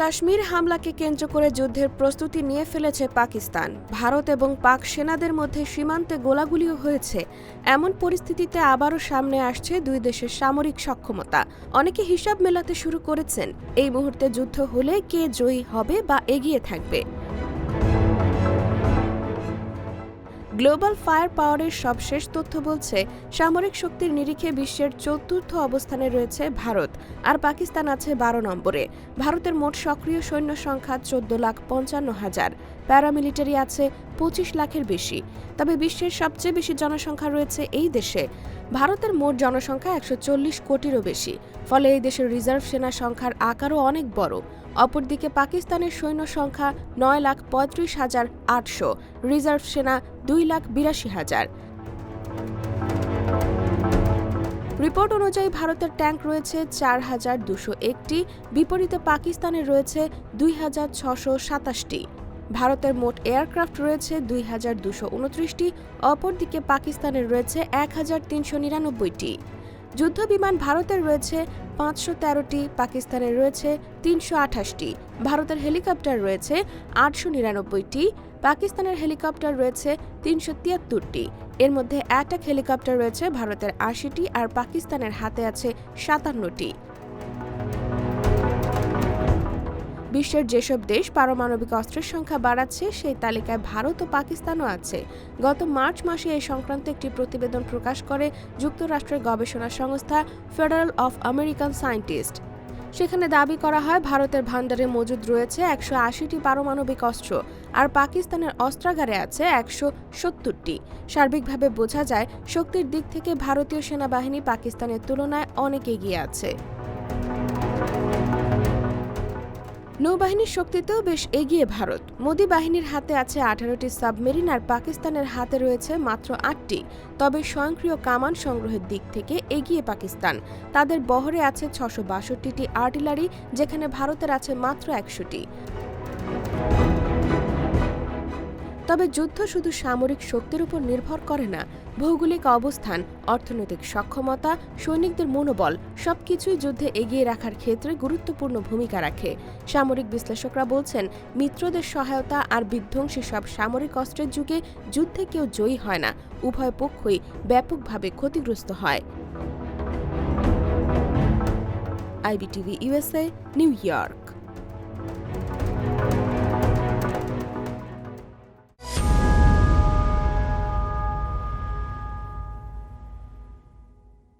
কাশ্মীর হামলাকে কেন্দ্র করে যুদ্ধের প্রস্তুতি নিয়ে ফেলেছে পাকিস্তান। ভারত এবং পাক সেনাদের মধ্যে সীমান্তে গোলাগুলিও হয়েছে। এমন পরিস্থিতিতে আবারও সামনে আসছে দুই দেশের সামরিক সক্ষমতা। অনেকে হিসাব মেলাতে শুরু করেছেন, এই মুহূর্তে যুদ্ধ হলে কে জয়ী হবে বা এগিয়ে থাকবে। গ্লোবাল ফায়ার পাওয়ারের সবশেষ তথ্য বলছে, সামরিক শক্তির নিরিখে বিশ্বের চতুর্থ অবস্থানে রয়েছে ভারত, আর পাকিস্তান আছে বারো নম্বরে। ভারতের মোট সক্রিয় সৈন্য সংখ্যা চোদ্দ লাখ পঞ্চান্ন হাজার। প্যারামিলিটারি আছে পঁচিশ লাখের বেশি। তবে বিশ্বের সবচেয়ে বেশি জনসংখ্যা রয়েছে এই দেশে। ভারতের মোট জনসংখ্যা একশো চল্লিশ কোটিরও বেশি। ফলে এই দেশের রিজার্ভ সেনা সংখ্যার আকারও অনেক বড়। অপরদিকে পাকিস্তানের সৈন্য সংখ্যা নয় লাখ পঁয়ত্রিশ হাজার আটশো। রিজার্ভ সেনা দুই লাখ বিরাশি হাজার। রিপোর্ট অনুযায়ী ভারতের ট্যাঙ্ক রয়েছে চার হাজার দুশো একটি। বিপরীতে পাকিস্তানের রয়েছে দুই হাজার ছশো সাতাশটি। ভারতের মোট এয়ারক্রাফট রয়েছে দুই হাজার দুশো উনত্রিশটি, অপরদিকে পাকিস্তানের রয়েছে এক হাজার তিনশো নিরানব্বইটি। যুদ্ধবিমান ভারতের রয়েছে পাঁচশো তেরোটি, পাকিস্তানের রয়েছে তিনশো আঠাশটি। ভারতের হেলিকপ্টার রয়েছে আটশো নিরানব্বইটি, পাকিস্তানের হেলিকপ্টার রয়েছে তিনশো তিয়াত্তরটি। এর মধ্যে অ্যাটাক হেলিকপ্টার রয়েছে ভারতের আশিটি আর পাকিস্তানের হাতে আছে সাতান্নটি। বিশ্বের যেসব দেশ পারমাণবিক অস্ত্রের সংখ্যা বাড়াচ্ছে, সেই তালিকায় ভারত ও পাকিস্তানও আছে। গত মার্চ মাসে এই সংক্রান্ত একটি প্রতিবেদন প্রকাশ করে যুক্তরাষ্ট্রের গবেষণা সংস্থা ফেডারেল অফ আমেরিকান সায়েন্টিস্ট। সেখানে দাবি করা হয়, ভারতের ভান্ডারে মজুদ রয়েছে একশো আশিটি পারমাণবিক অস্ত্র আর পাকিস্তানের অস্ত্রাগারে আছে একশো সত্তরটি। সার্বিকভাবে বোঝা যায়, শক্তির দিক থেকে ভারতীয় সেনাবাহিনী পাকিস্তানের তুলনায় অনেক এগিয়ে আছে। নৌবাহিনীর শক্তিতেও বেশ এগিয়ে ভারত। মোদী বাহিনীর হাতে আছে আঠারোটি সাবমেরিন আর পাকিস্তানের হাতে রয়েছে মাত্র আটটি। তবে স্বয়ংক্রিয় কামান সংগ্রহের দিক থেকে এগিয়ে পাকিস্তান। তাদের বহরে আছে ছশো বাষট্টিটি আর্টিলারি, যেখানে ভারতের আছে মাত্র একশোটি। তবে যুদ্ধ শুধু সামরিক শক্তির উপর নির্ভর করে না, ভৌগোলিক অবস্থান, অর্থনৈতিক সক্ষমতা, সৈনিকদের মনোবল, সবকিছুই যুদ্ধে এগিয়ে রাখার ক্ষেত্রে গুরুত্বপূর্ণ ভূমিকা রাখে। সামরিক বিশ্লেষকরা বলছেন, মিত্রদের সহায়তা আর বিধ্বংসী সব সামরিক অস্ত্রের যুগে যুদ্ধে কেউ জয়ী হয় না, উভয় পক্ষই ব্যাপকভাবে ক্ষতিগ্রস্ত হয়। IBTV USA New York.